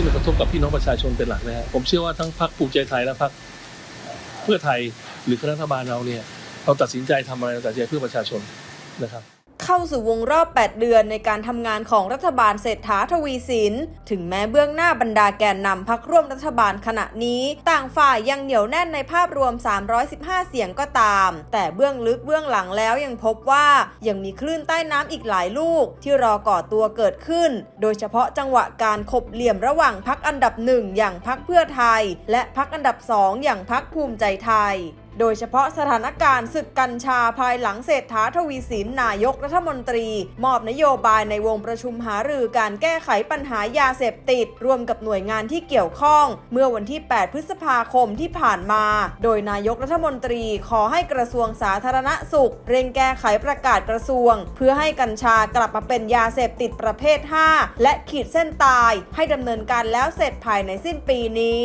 ที่มันกระทบกับพี่น้องประชาชนเป็นหลักนะฮะผมเชื่อว่าทั้งพรรคภูมิใจไทยและพรรคเพื่อไทยหรือคณะรัฐบาลเราเนี่ยเราตัดสินใจทำอะไรเราตัดสินใจเพื่อประชาชนนะครับ เข้าสู่วงรอบ 8 เดือนในการทำงานของรัฐบาลเศรษฐาทวีสิน ถึงแม้เบื้องหน้าบรรดาแกนนำพักร่วมรัฐบาลขณะนี้ ต่างฝ่ายยังเหนียวแน่นในภาพรวม 315 เสียงก็ตาม แต่เบื้องลึกเบื้องหลังแล้วยังพบว่ายังมีคลื่นใต้น้ำอีกหลายลูก ที่รอก่อตัวเกิดขึ้น โดยเฉพาะจังหวะการขบเหลี่ยมระหว่างพักอันดับหนึ่งอย่างพักเพื่อไทย และพักอันดับสองอย่างพักภูมิใจไทย โดยเฉพาะสถานการณ์ศึกกัญชาภายหลังเศรษฐาทวีสินนายกรัฐมนตรี มอบนโยบายในวงประชุมหารือการแก้ไขปัญหายาเสพติด ร่วมกับหน่วยงานที่เกี่ยวข้อง เมื่อวันที่ 8 พฤษภาคมที่ผ่านมา โดยนายกรัฐมนตรีขอให้กระทรวงสาธารณสุข เร่งแก้ไขประกาศกระทรวง เพื่อให้กัญชากลับมาเป็นยาเสพติดประเภท 5 และขีดเส้นตาย ให้ดำเนินการแล้วเสร็จภายในสิ้นปีนี้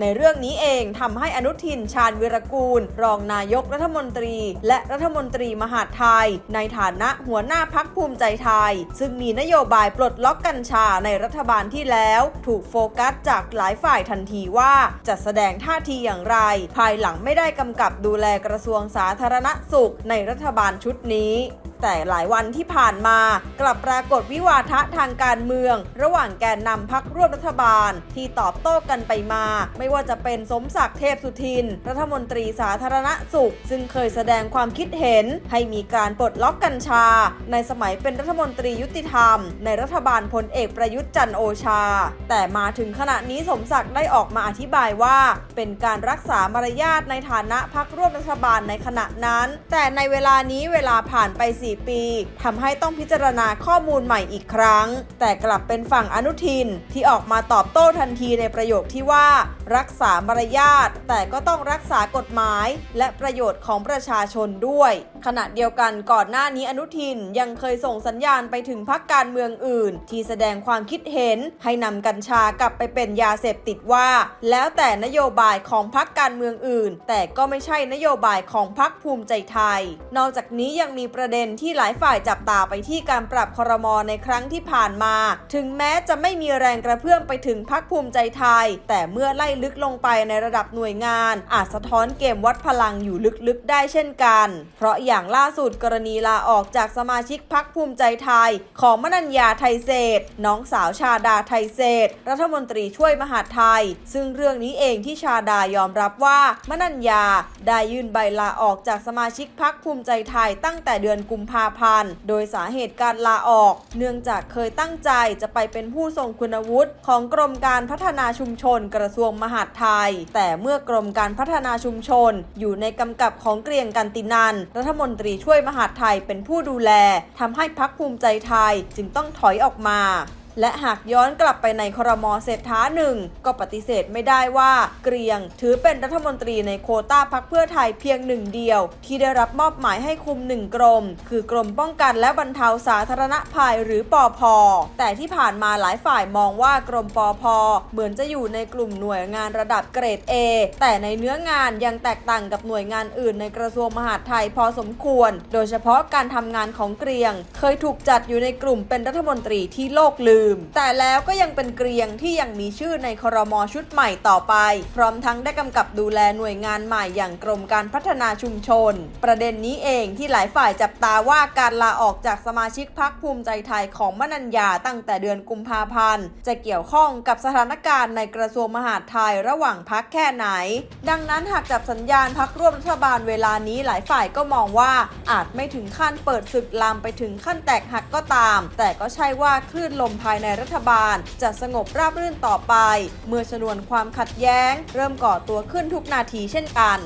ในเรื่องนี้เองทำให้อนุทินชาญวิรกูล รองนายกรัฐมนตรี และรัฐมนตรีมหาดไทย ในฐานะหัวหน้าพักภูมิใจไทย ซึ่งมีนโยบายปลดล็อกกัญชาในรัฐบาลที่แล้ว ถูกโฟกัสจากหลายฝ่ายทันทีว่าจะแสดงท่าทีอย่างไร ภายหลังไม่ได้กำกับดูแลกระทรวงสาธารณสุขในรัฐบาลชุดนี้ แต่หลายวันที่ผ่านมา กลับปรากฏวิวาทะทางการเมือง ระหว่างแกนนำพักร่วมรัฐบาล ที่ตอบโต้กันไปมา ไม่ว่าจะเป็นสมศักดิ์เทพสุทิน รัฐมนตรีสาธารณสุข ซึ่งเคยแสดงความคิดเห็น ให้มีการปลดล็อกกัญชา ในสมัยเป็นรัฐมนตรียุติธรรม ในรัฐบาลพลเอกประยุทธ์จันโอชา แต่มาถึงขณะนี้สมศักดิ์ได้ออกมาอธิบายว่า เป็นการรักษามารยาทในฐานะพักร่วมรัฐบาลในขณะนั้น แต่ในเวลานี้เวลาผ่านไปสี4 ปีทำให้ต้องพิจารณาข้อมูลใหม่อีกครั้ง แต่กลับเป็นฝั่งอนุทินที่ออกมาตอบโต้ทันทีในประโยคที่ว่า รักษามารยาทแต่ก็ต้องรักษากฎหมาย และประโยชน์ของประชาชนด้วยขณะเดียวกันก่อนหน้านี้อนุทินยังเคยส่งสัญญาณไปถึงพักการเมืองอื่น ที่แสดงความคิดเห็นให้นำกัญชากลับไปเป็นยาเสพติดว่า แล้วแต่นโยบายของพักการเมืองอื่น แต่ก็ไม่ใช่นโยบายของพักภูมิใจไทย นอกจากนี้ยังมีประเด็นที่หลายฝ่ายจับตาไปที่การปรับครมอในครั้งที่ผ่านมา ถึงแม้จะไม่มีแรงกระเพื่อมไปถึงพักภูมิใจไทย แต่เมื่อไล่ลึกลงไปในระดับหน่วยงาน อาจสะท้อนเกมวัดพลังอยู่ลึกๆได้เช่นกัน เพราะอย่างล่าสุดกรณีลาออกจากสมาชิกพักภูมิใจไทย ของมนัญญาไทยเศรษฐ์น้องสาวชาดาไทยเศรษฐ์รัฐมนตรีช่วยมหาดไทย ซึ่งเรื่องนี้เองที่ชาดายอมรับว่ามนัญญาได้ยื่นใบลาออกจากสมาชิกพักภูมิใจไทยตั้งแต่เดือนกุมภาพันธ์ โดยสาเหตุการลาออก เนื่องจากเคยตั้งใจจะไปเป็นผู้ทรงคุณวุฒิของกรมการพัฒนาชุมชนกระทรวงมหาดไทย แต่เมื่อกรมการพัฒนาชุมชน อยู่ในกำกับของเกรียงกันตินันรัฐมมนตรีช่วยมหาดไทยเป็นผู้ดูแลทำให้พักภูมิใจไทยจึงต้องถอยออกมา และหากย้อนกลับไปในครมเศรษฐาหนึ่งก็ปฏิเสธไม่ได้ว่าเกรียง ถือเป็นรัฐมนตรีในโคต้าพักเพื่อไทยเพียงหนึ่งเดียว ที่ได้รับมอบหมายให้คุมหนึ่งกรม คือกรมป้องกันและบรรเทาสาธารณภัยหรือปอพแต่ที่ผ่านมาหลายฝ่ายมองว่ากรมปอพเหมือนจะอยู่ในกลุ่มหน่วยงานระดับเกรด A แต่ในเนื้องานยังแตกต่างกับหน่วยงานอื่นในกระทรวงมหาดไทยพอสมควร โดยเฉพาะการทำงานของเกรียง เคยถูกจัดอยู่ในกลุ่มเป็นรัฐมนตรีที่โลกลืม แต่แล้วก็ยังเป็นเกรียงที่ยังมีชื่อในครมชุดใหม่ต่อไป พร้อมทั้งได้กำกับดูแลหน่วยงานใหม่อย่างกรมการพัฒนาชุมชน ประเด็นนี้เองที่หลายฝ่ายจับตาว่าการลาออกจากสมาชิกพักภูมิใจไทยของมนัญญาตั้งแต่เดือนกุมภาพันธ์ จะเกี่ยวข้องกับสถานการณ์ในกระทรวงมหาดไทยระหว่างพักแค่ไหน ดังนั้นหากจับสัญญาณพักร่วมรัฐบาลเวลานี้หลายฝ่ายก็มองว่าอาจไม่ถึงขั้นเปิดศึกลามไปถึงขั้นแตกหักก็ตาม แต่ก็ใช่ว่าคลื่นลมภายในรัฐบาล จะสงบราบรื่นต่อไป เมื่อชนวนความขัดแย้ง เริ่มก่อตัวขึ้นทุกนาทีเช่นกัน